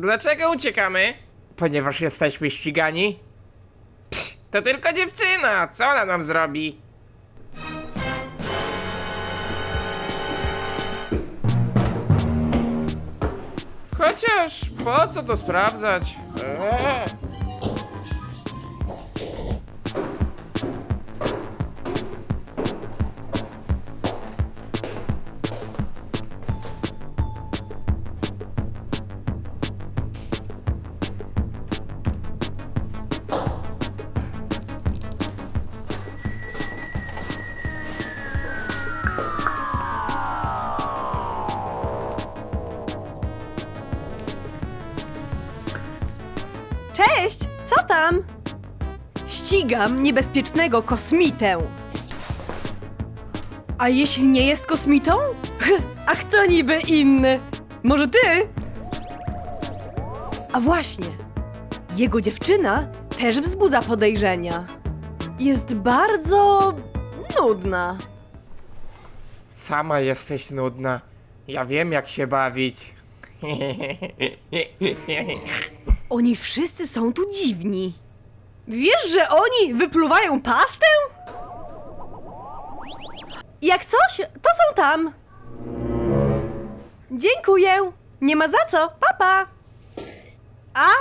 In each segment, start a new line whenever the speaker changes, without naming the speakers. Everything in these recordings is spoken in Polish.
Dlaczego uciekamy? Ponieważ jesteśmy ścigani? Psz, to tylko dziewczyna, co ona nam zrobi? Chociaż po co to sprawdzać? Eee.
Ścigam niebezpiecznego kosmitę. A jeśli nie jest kosmitą? A kto niby inny? Może ty? A właśnie, jego dziewczyna też wzbudza podejrzenia. Jest bardzo nudna.
Sama jesteś nudna. Ja wiem jak się bawić.
Oni wszyscy są tu dziwni. Wiesz, że oni wypluwają pastę? Jak coś, to są tam. Dziękuję. Nie ma za co. Papa.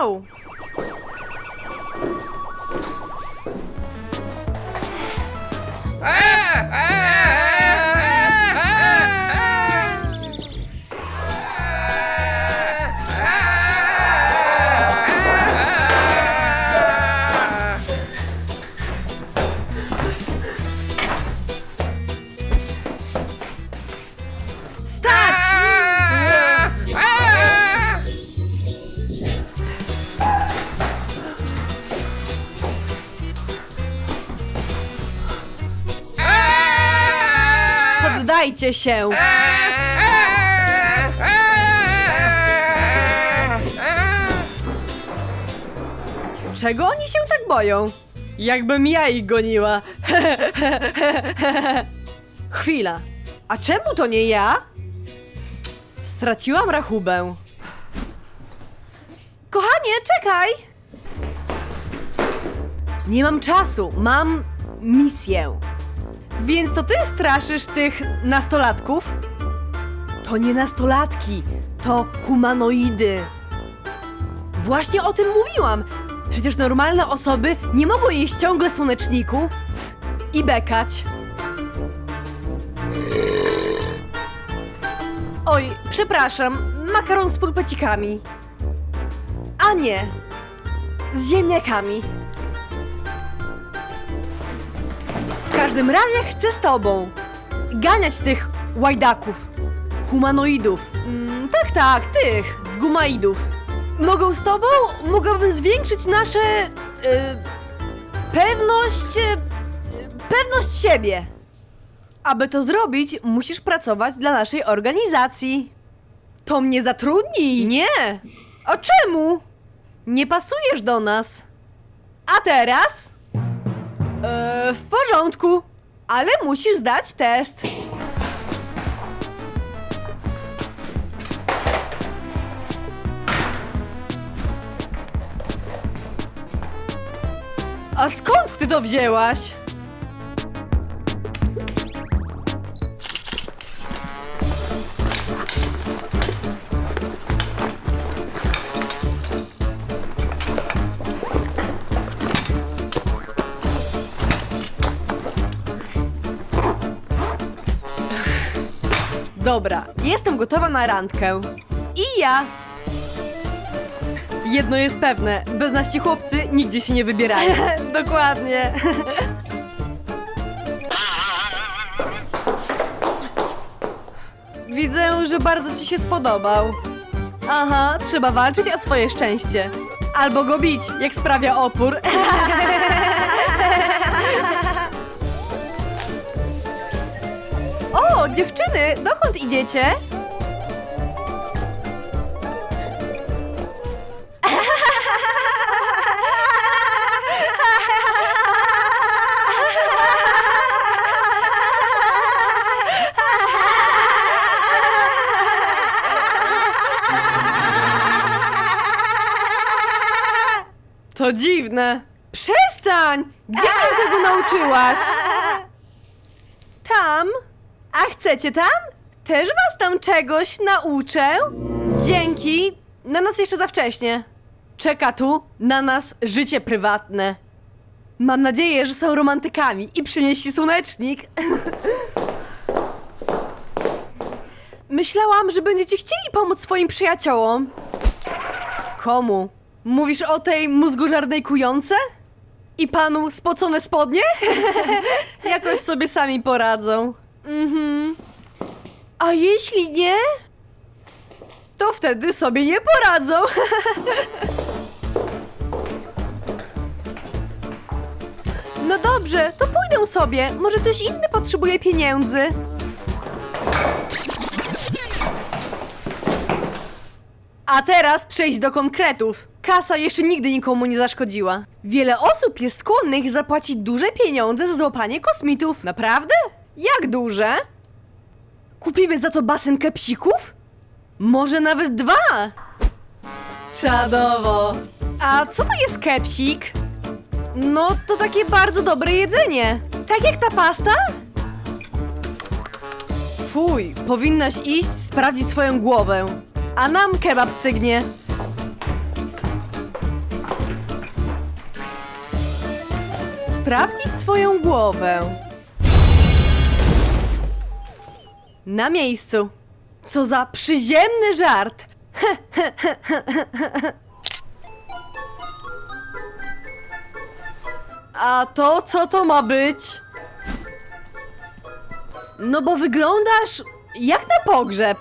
Au. Poddajcie się. Czego oni się tak boją? Jakbym ja ich goniła. Chwila. A czemu to nie ja? Straciłam rachubę. Kochanie, czekaj! Nie mam czasu, mam misję. Więc to ty straszysz tych nastolatków? To nie nastolatki, to humanoidy. Właśnie o tym mówiłam. Przecież normalne osoby nie mogą jeść ciągle słoneczniku i bekać. Oj, przepraszam, makaron z pulpecikami. A nie, z ziemniakami. Każdym razie chcę z tobą ganiać tych łajdaków, humanoidów. Mm, tak, tak, tych gumaidów. Mogą z tobą? Mogłabym zwiększyć nasze. y, pewność. y, pewność siebie. Aby to zrobić, musisz pracować dla naszej organizacji. To mnie zatrudnij! Nie! A czemu? Nie pasujesz do nas. A teraz? Eee, w porządku, ale musisz zdać test. A skąd ty to wzięłaś? Dobra, jestem gotowa na randkę. I ja! Jedno jest pewne, bez nas ci chłopcy nigdzie się nie wybierają. Dokładnie. Widzę, że bardzo ci się spodobał. Aha, trzeba walczyć o swoje szczęście. Albo go bić, jak sprawia opór. O, dziewczyny, dokąd idziecie? To dziwne. Przestań! Gdzie się tego nauczyłaś? Tam? A chcecie tam? Też was tam czegoś nauczę? Dzięki. Na nas jeszcze za wcześnie. Czeka tu na nas życie prywatne. Mam nadzieję, że są romantykami i przynieśli słonecznik. Myślałam, że będziecie chcieli pomóc swoim przyjaciołom. Komu? Mówisz o tej mózgożarnej kujące? I panu spocone spodnie? Jakoś sobie sami poradzą. Mhm. A jeśli nie? To wtedy sobie nie poradzą. No dobrze, to pójdę sobie. Może ktoś inny potrzebuje pieniędzy. A teraz przejść do konkretów. Kasa jeszcze nigdy nikomu nie zaszkodziła. Wiele osób jest skłonnych zapłacić duże pieniądze za złapanie kosmitów. Naprawdę? Jak duże? Kupimy za to basen kepsików? Może nawet dwa? Czadowo. A co to jest kepsik? No, to takie bardzo dobre jedzenie. Tak jak ta pasta? Fuj, powinnaś iść sprawdzić swoją głowę. A nam kebab stygnie. Sprawdzić swoją głowę. Na miejscu. Co za przyziemny żart. A to co to ma być? No bo wyglądasz jak na pogrzeb.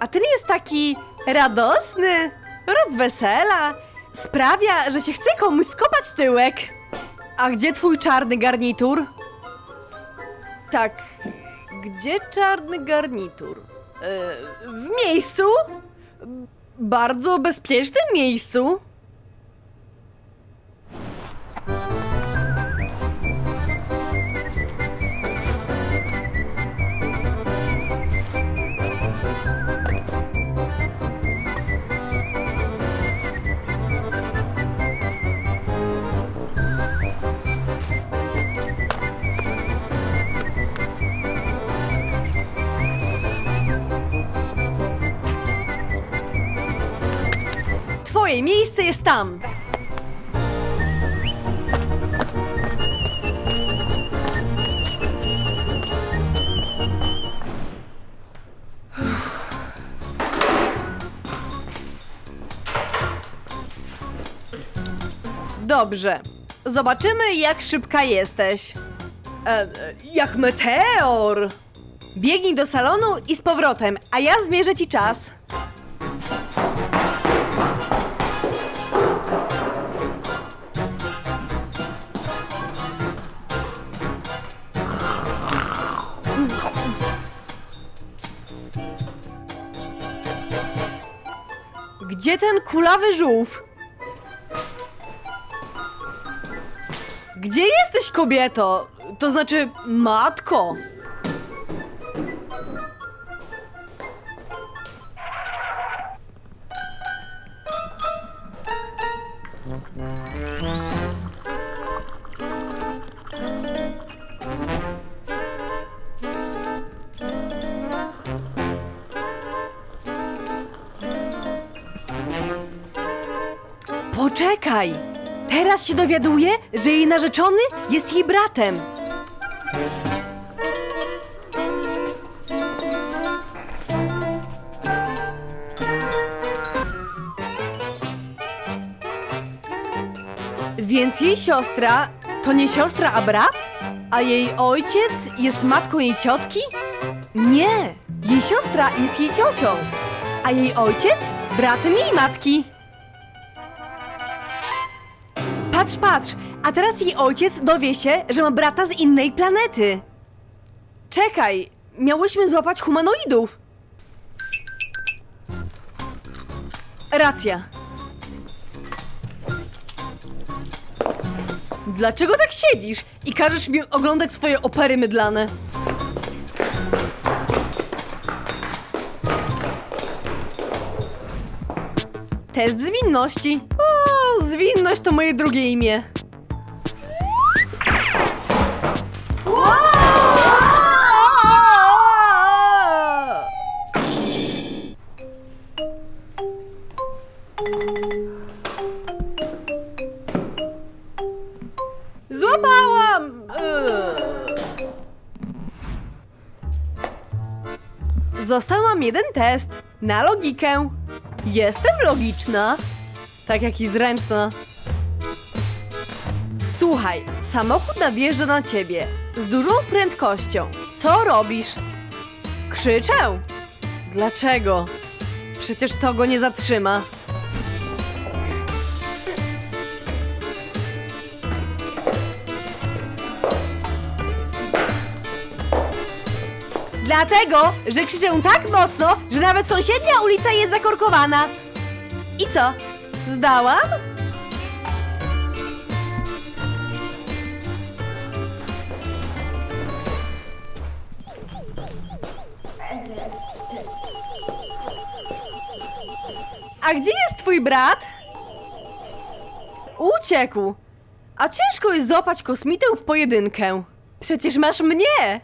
A ten jest taki radosny, rozwesela. Sprawia, że się chce komuś skopać tyłek. A gdzie twój czarny garnitur? Tak, gdzie czarny garnitur? E, w miejscu? Bardzo bezpiecznym miejscu. Tam. Dobrze. Zobaczymy, jak szybka jesteś. E, e, jak meteor! Biegnij do salonu i z powrotem, a ja zmierzę ci czas. Kulawy żółw? Gdzie jesteś, kobieto? To znaczy, matko. Się dowiaduję, że jej narzeczony jest jej bratem. Więc jej siostra to nie siostra, a brat? A jej ojciec jest matką jej ciotki? Nie! Jej siostra jest jej ciocią, a jej ojciec bratem jej matki. Patrz, patrz, a teraz jej ojciec dowie się, że ma brata z innej planety. Czekaj, miałyśmy złapać humanoidów. Racja. Dlaczego tak siedzisz i każesz mi oglądać swoje opery mydlane? Test zwinności. Zwinność to moje drugie imię. Złapałam! Został nam jeden test na logikę. Jestem logiczna, tak jak i zręczna. Słuchaj, samochód nadjeżdża na ciebie z dużą prędkością. Co robisz? Krzyczę. Dlaczego? Przecież to go nie zatrzyma. Dlatego, że krzyczę tak mocno, że nawet sąsiednia ulica jest zakorkowana. I co? Zdałam? A gdzie jest twój brat? Uciekł. A ciężko jest złapać kosmitę w pojedynkę. Przecież masz mnie.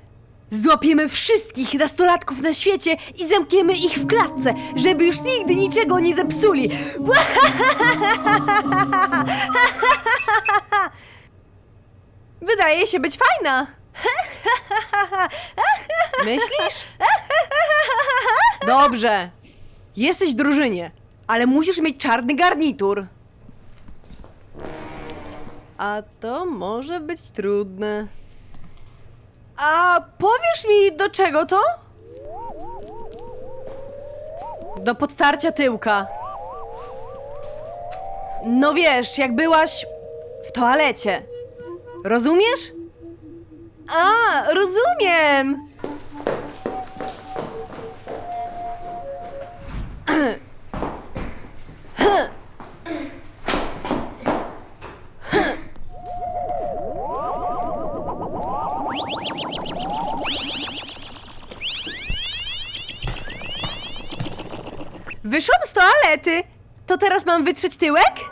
Złapiemy wszystkich nastolatków na świecie i zamkniemy ich w klatce, żeby już nigdy niczego nie zepsuli. Wydaje się być fajna. Myślisz? Dobrze. Jesteś w drużynie, ale musisz mieć czarny garnitur. A to może być trudne. A powiesz mi, do czego to? Do podtarcia tyłka. No wiesz, jak byłaś w toalecie. Rozumiesz? A, rozumiem! To teraz mam wytrzeć tyłek?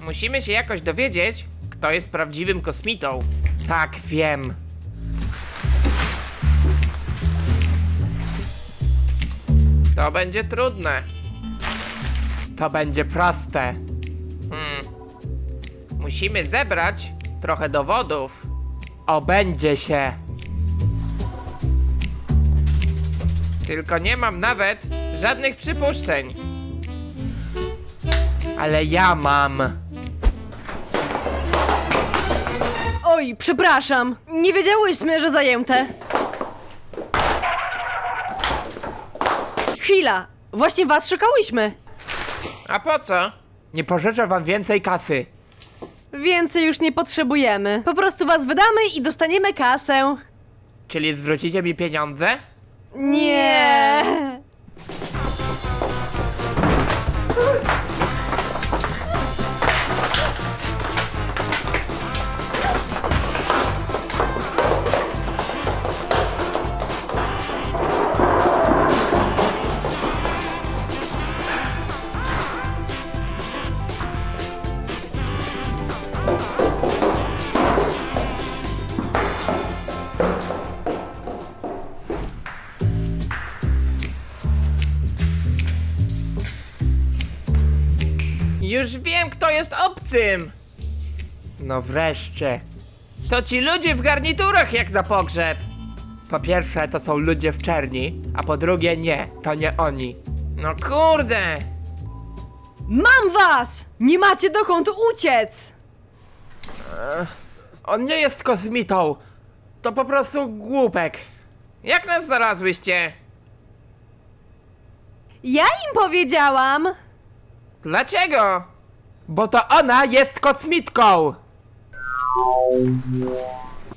Musimy się jakoś dowiedzieć, kto jest prawdziwym kosmitą. Tak, wiem. To będzie trudne. To będzie proste. Hmm. Musimy zebrać trochę dowodów. Obędzie się. Tylko nie mam nawet żadnych przypuszczeń. Ale ja mam.
Oj, przepraszam. Nie wiedziałyśmy, że zajęte. Chwila. Właśnie was szukałyśmy.
A po co? Nie pożyczę wam więcej kasy.
Więcej już nie potrzebujemy. Po prostu was wydamy i dostaniemy kasę.
Czyli zwrócicie mi pieniądze?
Nie.
Jest obcym! No wreszcie. To ci ludzie w garniturach jak na pogrzeb. Po pierwsze, to są ludzie w czerni, a po drugie, nie, to nie oni. No kurde!
Mam was! Nie macie dokąd uciec!
On nie jest kosmitą. To po prostu głupek. Jak nas znalazłyście?
Ja im powiedziałam!
Dlaczego? Bo to ona jest kosmitką!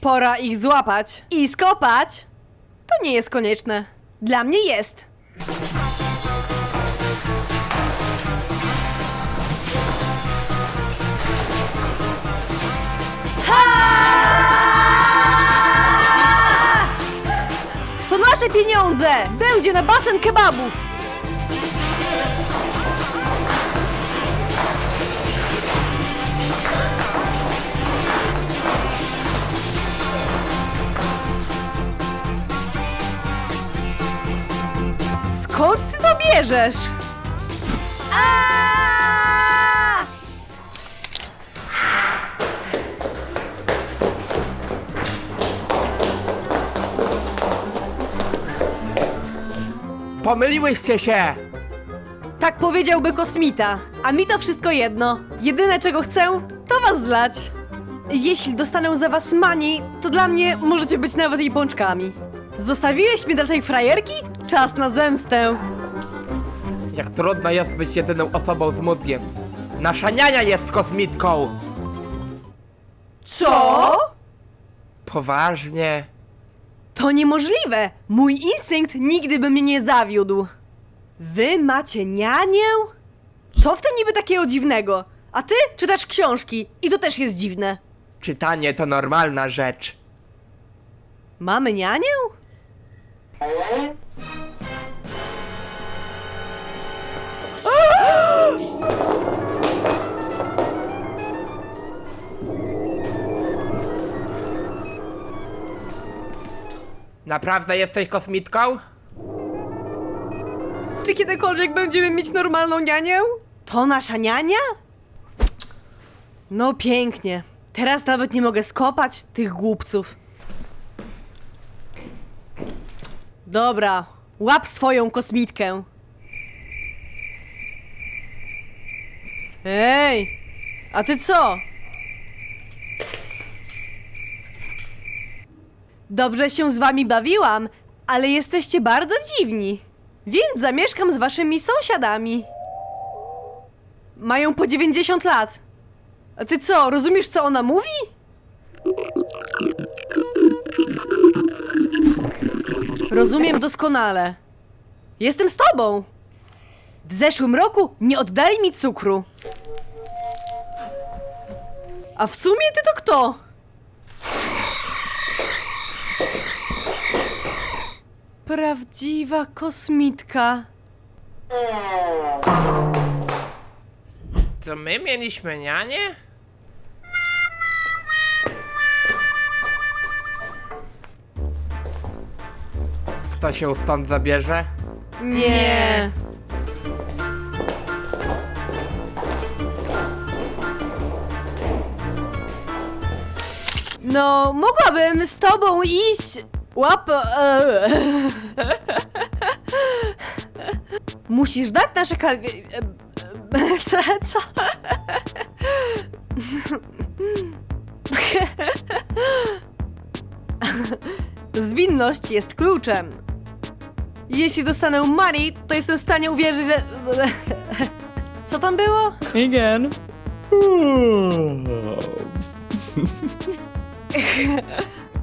Pora ich złapać i skopać. To nie jest konieczne. Dla mnie jest. To nasza pieniądze! Będzie na basen kebabów! Skąd ty to bierzesz? Aaaa!
Pomyliłyście się!
Tak powiedziałby kosmita, a mi to wszystko jedno. Jedyne czego chcę, to was zlać. Jeśli dostanę za was mani, to dla mnie możecie być nawet jej pączkami. Zostawiłeś mnie dla tej frajerki? Czas na zemstę.
Jak trudno jest być jedyną osobą z mózgiem. Nasza niania jest kosmitką!
Co?
Poważnie?
To niemożliwe! Mój instynkt nigdy by mnie nie zawiódł. Wy macie nianię? Co w tym niby takiego dziwnego? A ty czytasz książki i to też jest dziwne.
Czytanie to normalna rzecz.
Mamy nianię?
Naprawdę jesteś kosmitką?
Czy kiedykolwiek będziemy mieć normalną nianię? To nasza niania? No pięknie. Teraz nawet nie mogę skopać tych głupców. Dobra, łap swoją kosmitkę. Ej, a ty co? Dobrze się z wami bawiłam, ale jesteście bardzo dziwni. Więc zamieszkam z waszymi sąsiadami. Mają po 90 lat. A ty co, rozumiesz co ona mówi? Rozumiem doskonale. Jestem z tobą. W zeszłym roku nie oddali mi cukru. A w sumie ty to kto? Prawdziwa kosmitka.
Co my mieliśmy nianie? Kto się stąd zabierze?
Nie. No, mogłabym z tobą iść. Łap. e. Musisz dać nasze kal... e, e, Co? co? Zwinność jest kluczem. Jeśli dostanę money, to jestem w stanie uwierzyć, że... Co tam było?
Again.